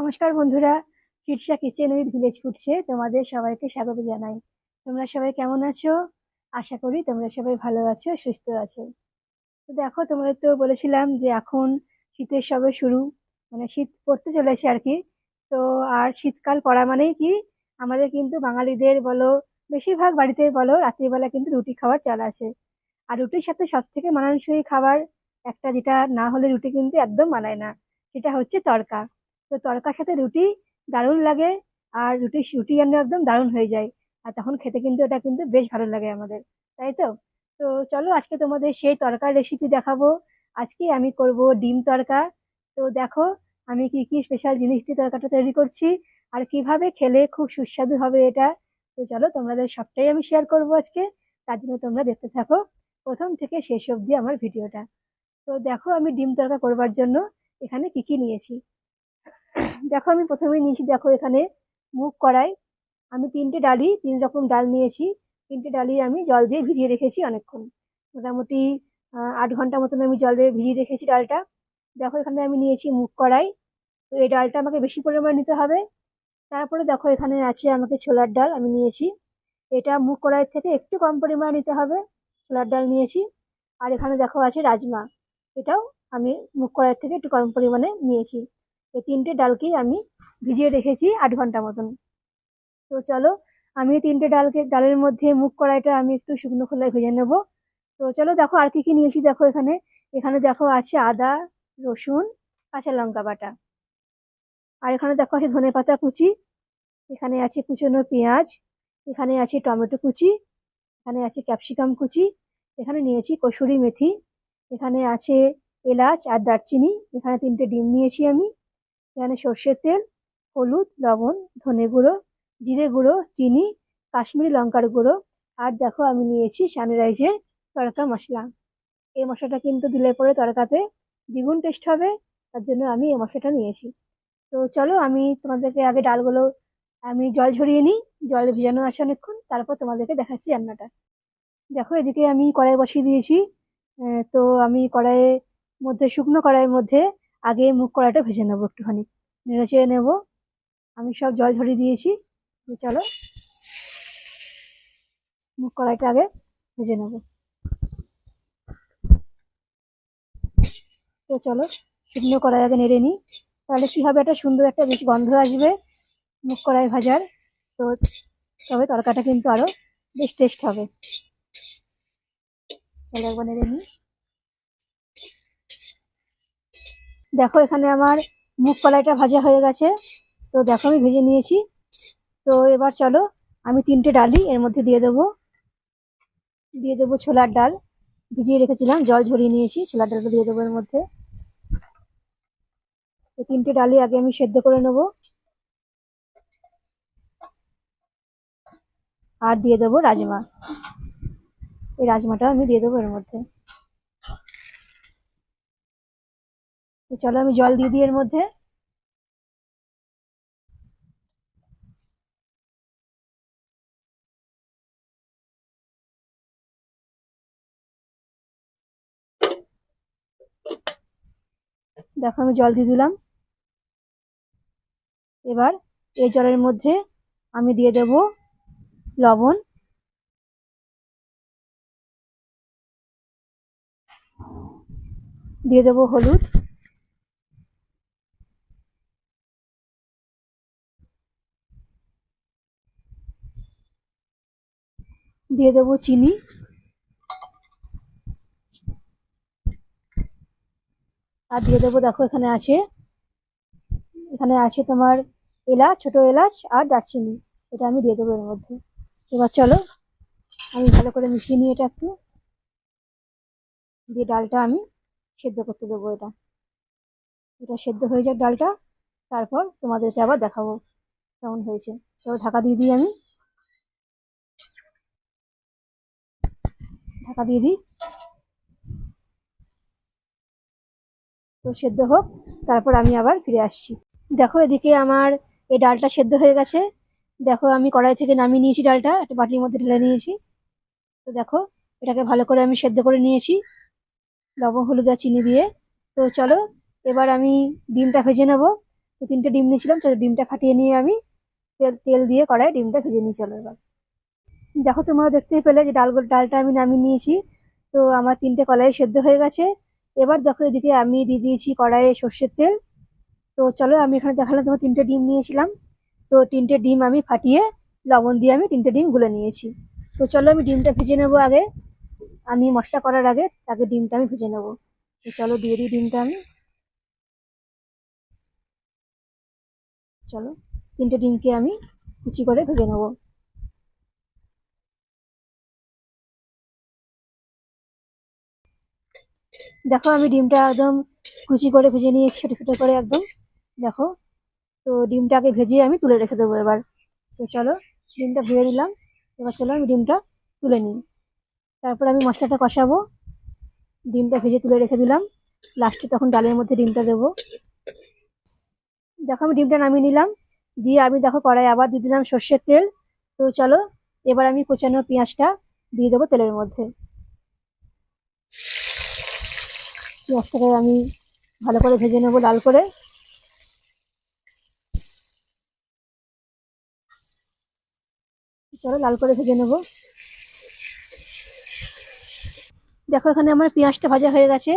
নমস্কার বন্ধুরা Shirsha kitchen with village ফুডসে তোমাদের সবাইকে স্বাগত জানাই। তোমরা সবাই কেমন আছো? আশা করি তোমরা সবাই ভালো আছো, সুস্থ আছো। তো দেখো, তোমাদের তো বলেছিলাম যে এখন শীতের সবে শুরু মানে শীত পড়তে চলেছে আর কি। তো আর শীতকাল পড়া মানেই কি? আমাদের কিন্তু বাঙালিদের বলো, বেশিরভাগ বাড়িতে বলো, রাত্রিবেলা কিন্তু রুটি খাওয়ার চাল আছে। আর রুটির সাথে সব থেকে মানানসই খাবার একটা যেটা না হলে রুটি কিন্তু একদম মানায় না, সেটা হচ্ছে তড়কা তো তড়কার সাথে রুটি দারুণ লাগে আর রুটি রুটি যেন একদম দারুণ হয়ে যায়। আর তখন খেতে কিন্তু এটা কিন্তু বেশ ভালো লাগে আমাদের, তাই তো? তো চলো আজকে তোমাদের সেই তড়কার রেসিপি দেখাবো। আজকে আমি করব ডিম তড়কা। তো দেখো আমি কি কি স্পেশাল জিনিস দিয়ে তড়কাটা তৈরি করছি আর কীভাবে খেলে খুব সুস্বাদু হবে এটা। তো চলো তোমাদের সবটাই আমি শেয়ার করব আজকে, তার জন্য তোমরা দেখতে থাকো। প্রথম থেকে শেষ অবধি আমার ভিডিওটা। তো দেখো আমি ডিম তড়কা করবার জন্য এখানে কি কি নিয়েছি? দেখো আমি প্রথমে নিয়েছি, দেখো এখানে মুগ কড়াই। আমি তিনটে ডালি, তিন রকম ডাল নিয়েছি। তিনটে ডালি আমি জল দিয়ে ভিজিয়ে রেখেছি অনেকক্ষণ। মোটামুটি আট ঘণ্টা মতন আমি জল দিয়ে ভিজিয়ে রেখেছি ডালটা। দেখো এখানে আমি নিয়েছি মুগ কড়াই। তো এই ডালটা আমাকে বেশি পরিমাণ নিতে হবে। তারপরে দেখো এখানে আছে আমাকে ছোলার ডাল আমি নিয়েছি। এটা মুগ কড়াইয়ের থেকে একটু কম পরিমাণে নিতে হবে। ছোলার ডাল নিয়েছি। আর এখানে দেখো আছে রাজমা। এটাও আমি মুগ কড়াইয়ের থেকে একটু কম পরিমাণে নিয়েছি। এই তিনটে ডালকেই আমি ভিজিয়ে রেখেছি আট ঘণ্টা মতন। তো চলো, আমি তিনটে ডালকে, ডালের মধ্যে মুখ কড়াইটা আমি একটু শুকনো খোলায় ভেজে নেব। তো চলো দেখো আর কি কি নিয়েছি দেখো এখানে। এখানে দেখো আছে আদা, রসুন, কাঁচা লঙ্কা বাটা। আর এখানে দেখো আছে ধনে পাতা কুচি, এখানে আছে কুচনো পেঁয়াজ, এখানে আছে টমেটো কুচি, এখানে আছে ক্যাপসিকাম কুচি, এখানে নিয়েছি কসুরি মেথি, এখানে আছে এলাচ আর দারচিনি, এখানে তিনটে ডিম নিয়েছি আমি। এখানে সর্ষের তেল, হলুদ, লবণ, ধনে গুঁড়ো, জিরে গুঁড়ো, চিনি, কাশ্মীরি লঙ্কার গুঁড়ো। আর দেখো আমি নিয়েছি সানরাইজের তড়কা মশলা। এই মশলাটা কিন্তু দিলে পরে তড়কাতে দ্বিগুণ টেস্ট হবে, তার জন্য আমি এই মশলাটা নিয়েছি। তো চলো আমি তোমাদেরকে আগে ডালগুলো, আমি জল ঝরিয়ে নিই, জল ভিজানো আছে অনেকক্ষণ, তারপর তোমাদেরকে দেখাচ্ছি রান্নাটা। দেখো এদিকে আমি কড়াই বসিয়ে দিয়েছি। তো আমি কড়াইয়ের মধ্যে, শুকনো কড়াইয়ের মধ্যে আগে মুখ কড়াইটা ভেজে নেব একটুখানি। নেড়ে চেড়ে নেব। আমি সব জল ঝরিয়ে দিয়েছি। চলো। মুখ কড়াইটা আগে ভেজে নেব। তো চলো, শুকনো কড়াই আগে নেড়ে নিই। তাহলে কী হবে? একটা সুন্দর একটা বেশ গন্ধ আসবে মুখ কড়াই ভাজার। তো তবে তরকাটা কিন্তু আরও বেশ টেস্ট হবে। একবার নেড়ে নিই। দেখো এখানে আমার মুগ কলাইটা ভাজা হয়ে গেছে। তো দেখো আমি ভেজে নিয়েছি। তো এবার চলো আমি তিনটে ডালি এর মধ্যে দিয়ে দেবো। দিয়ে দেবো ছোলার ডাল। ভিজিয়ে রেখেছিলাম, জল ঝরিয়ে নিয়েছি, ছোলার ডালটা দিয়ে দেবো এর মধ্যে। এই তিনটে ডালি আগে আমি সেদ্ধ করে নেব। আর দিয়ে দেবো রাজমা। এই রাজমাটা আমি দিয়ে দেবো এর মধ্যে। তো চলো আমি জল দিয়ে দিই এর মধ্যে। দেখো আমি জল দিয়ে দিলাম। এবার এই জলের মধ্যে আমি দিয়ে দেব লবণ। দিয়ে দেব হলুদ। দিয়ে দেবো চিনি। আর দিয়ে দেবো, দেখো এখানে আছে এখানে আছে তোমার এলাচ, ছোট এলাচ আর দারচিনি। এটা আমি দিয়ে দেবো এর মধ্যে। এবার চলো, আমি ভালো করে মিশিয়ে নিই এটা একটু। দিয়ে ডালটা আমি সেদ্ধ করতে দেবো এটা। এটা সেদ্ধ হয়ে যাক ডালটা, তারপর তোমাদেরকে আবার দেখাবো কেমন হয়েছে। চলো ঢাকা দিয়ে দিই আমি। ঢাকা দিয়ে দিই। তো সেদ্ধ হোক, তারপর আমি আবার ফিরে আসছি। দেখো এদিকে আমার এই ডালটা সেদ্ধ হয়ে গেছে। দেখো আমি কড়াই থেকে নামিয়ে নিয়েছি ডালটা, একটা বাটির মধ্যে ঢেলে নিয়েছি। তো দেখো, এটাকে ভালো করে আমি সেদ্ধ করে নিয়েছি, লবণ, হলুদ আর চিনি দিয়ে। তো চলো, এবার আমি ডিমটা ভেজে নেব। তো তিনটে ডিম নিয়েছিলাম তো ডিমটা ফাটিয়ে নিয়ে আমি তেল তেল দিয়ে কড়াই ডিমটা ভেজে নিয়ে চলো এবার। দেখো, তোমরা দেখতেই পেলে যে ডাল ডালটা আমি নামিয়ে নিয়েছি। তো আমার তিনটে কলাই সেদ্ধ হয়ে গেছে। এবার দেখো এদিকে আমি দিয়ে দিয়েছি কড়াইয়ে সর্ষের তেল। তো চলো, আমি এখানে দেখালাম, তোমার তিনটে ডিম নিয়েছিলাম। তো তিনটে ডিম আমি ফাটিয়ে লবণ দিয়ে আমি তিনটে ডিম গুলে নিয়েছি। তো চলো, আমি ডিমটা ভেজে নেব আগে। আমি মশলা করার আগে তাকে ডিমটা আমি ভেজে নেব। তো চলো, দিয়ে দিই ডিমটা আমি। চলো, তিনটে ডিমকে আমি কুচি করে ভেজে নেব। দেখো, আমি ডিমটা একদম কুচি করে ভেজে নিয়েছি, ছোটো ছোটো করে একদম। দেখো, তো ডিমটাকে ভেজে আমি তুলে রেখে দেবো এবার। তো চলো, ডিমটা ভেজে নিলাম। এবার চলো, আমি ডিমটা তুলে নিই। তারপর আমি মশলাটা কষাবো। ডিমটা ভেজে তুলে রেখে দিলাম। লাস্টে তখন ডালের মধ্যে ডিমটা দেবো। দেখো, আমি ডিমটা নামিয়ে নিলাম। দিয়ে আমি দেখো কড়াই আবার দিয়ে দিলাম সর্ষের তেল। তো চলো, এবার আমি কোচানো পেঁয়াজটা দিয়ে দেবো তেলের মধ্যে। পেঁয়াজটাকে আমি ভালো করে ভেজে নেব লাল করে। চলো লাল করে ভেজে নেব। দেখো এখানে আমার পেঁয়াজটা ভাজা হয়ে গেছে।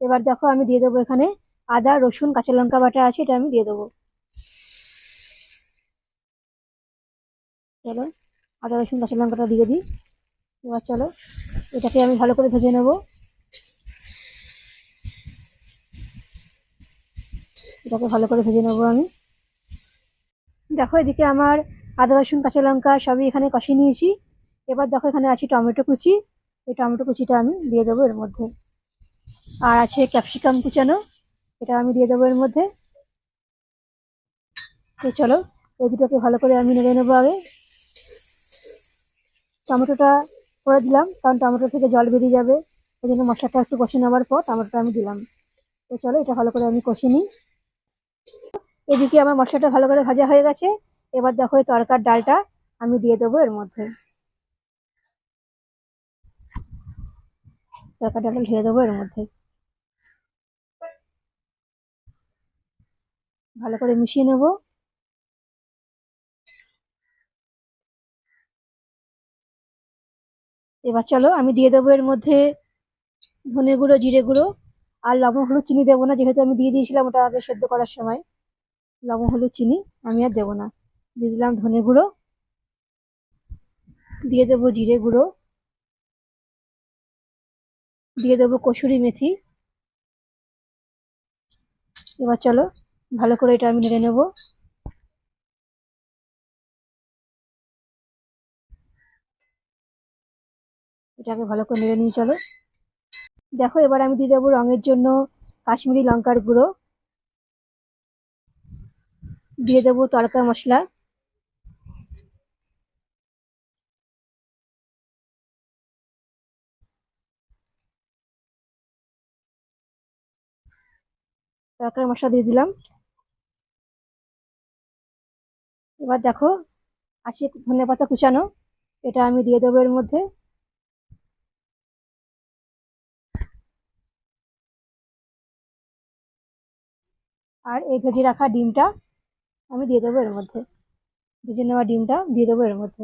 এবার দেখো আমি দিয়ে দেবো এখানে আদা, রসুন, কাঁচা লঙ্কা বাটা আছে, এটা আমি দিয়ে দেবো। চলো, আদা, রসুন, কাঁচা লঙ্কাটা দিয়ে দিই। এবার চলো, এটাকে আমি ভালো করে ভেজে নেব। এটাকে ভালো করে ভেজে নেব আমি। দেখো এদিকে আমার আদা, রসুন, কাঁচা লঙ্কা সবই এখানে কষিয়ে নিয়েছি। এবার দেখো এখানে আছে টমেটো কুচি। এই টমেটো কুচিটা আমি দিয়ে দেবো এর মধ্যে। আর আছে ক্যাপসিকাম কুচানো, এটা আমি দিয়ে দেবো এর মধ্যে। তো চলো, এই দুটোকে ভালো করে আমি নেড়ে নেব আগে। টমেটোটা করে দিলাম, কারণ টমেটো থেকে জল বেরিয়ে যাবে। ওই জন্য মশলাটা একটু কষে নেওয়ার পর টমেটোটা আমি দিলাম। তো চলো, এটা ভালো করে আমি কষে নিই। এদিকে আমার মশলাটা ভালো করে ভাজা হয়ে গেছে। এবার দেখো এই তরকার ডালটা আমি দিয়ে দেবো এর মধ্যে। তরকার ডালটা ঢেলে দেবো এর মধ্যে। ভালো করে মিশিয়ে নেব। এবার চলো আমি দিয়ে দেবো এর মধ্যে ধনে গুঁড়ো, জিরে গুঁড়ো। আর লবণ, হলুদ, চিনি দেবো না, যেহেতু আমি দিয়ে দিয়েছিলাম ওটা আগে সেদ্ধ করার সময়। লবণ, হলুদ, চিনি আমি আর দেবো না। দিয়ে দিলাম ধনে গুঁড়ো। দিয়ে দেবো জিরে গুঁড়ো। দিয়ে দেবো কসুরি মেথি। এবার চলো ভালো করে এটা আমি নেড়ে নেব। এটাকে ভালো করে নেড়ে নিয়ে চলো। দেখো এবার আমি দিয়ে দেবো রঙের জন্য কাশ্মীরি লঙ্কার গুঁড়ো। দিয়ে দেবো তড়কা মশলা। তরকারি মশলা দিয়ে দিলাম। এবার দেখো আছে ধনে পাতা কুচানো, এটা আমি দিয়ে দেবো এর মধ্যে। আর এই ভেজে রাখা ডিমটা আমি দিয়ে দেবো এর মধ্যে। ভেজে নেওয়া ডিমটা দিয়ে দেবো এর মধ্যে।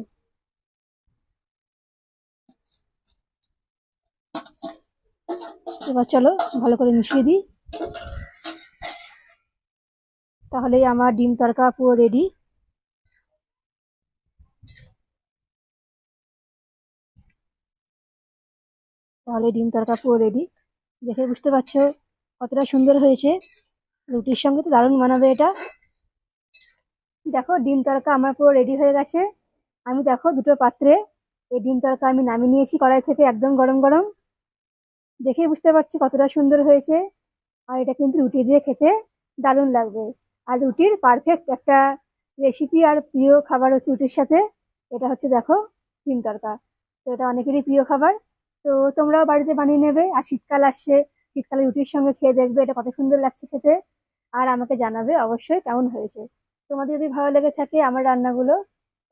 এবার চলো ভালো করে মিশিয়ে দিই। তাহলেই আমার ডিম তরকা পুরো রেডি তাহলে ডিম তরকা পুরো রেডি দেখে বুঝতে পারছ কতটা সুন্দর হয়েছে। রুটির সঙ্গে তো দারুণ বানাবে এটা। দেখো, ডিম তরকা আমার পুরো রেডি হয়ে গেছে। আমি দেখো দুটো পাত্রে এই ডিম তরকা আমি নামিয়ে নিয়েছি কড়াই থেকে একদম গরম গরম। দেখেই বুঝতে পারছি কতটা সুন্দর হয়েছে। আর এটা কিন্তু রুটি দিয়ে খেতে দারুণ লাগবে। আর রুটির পারফেক্ট একটা রেসিপি আর প্রিয় খাবার হচ্ছে রুটির সাথে, এটা হচ্ছে দেখো ডিম তরকা তো এটা অনেকেরই প্রিয় খাবার। তো তোমরাও বাড়িতে বানিয়ে নেবে। আর শীতকাল আসছে, শীতকালে রুটির সঙ্গে খেয়ে দেখবে এটা কত সুন্দর লাগছে খেতে। আর আমাকে জানাবে অবশ্যই কেমন হয়েছে। তোমাদের যদি ভালো লেগে থাকে আমার রান্নাগুলো,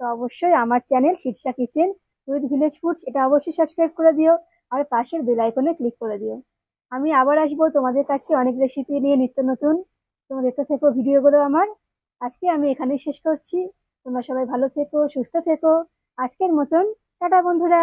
তো অবশ্যই আমার channel Shirsha kitchen with village foods, এটা অবশ্যই সাবস্ক্রাইব করে দিও আর পাশের বেল আইকনে ক্লিক করে দিও। আমি আবার আসব তোমাদের কাছে অনেক রেসিপি নিয়ে নিত্য নতুন। তোমরা দেখতে থেকো ভিডিওগুলো আমার। আজকে আমি এখানেই শেষ করছি। তোমরা সবাই ভালো থেকো, সুস্থ থেকো। আজকের মতন, টাটা বন্ধুরা।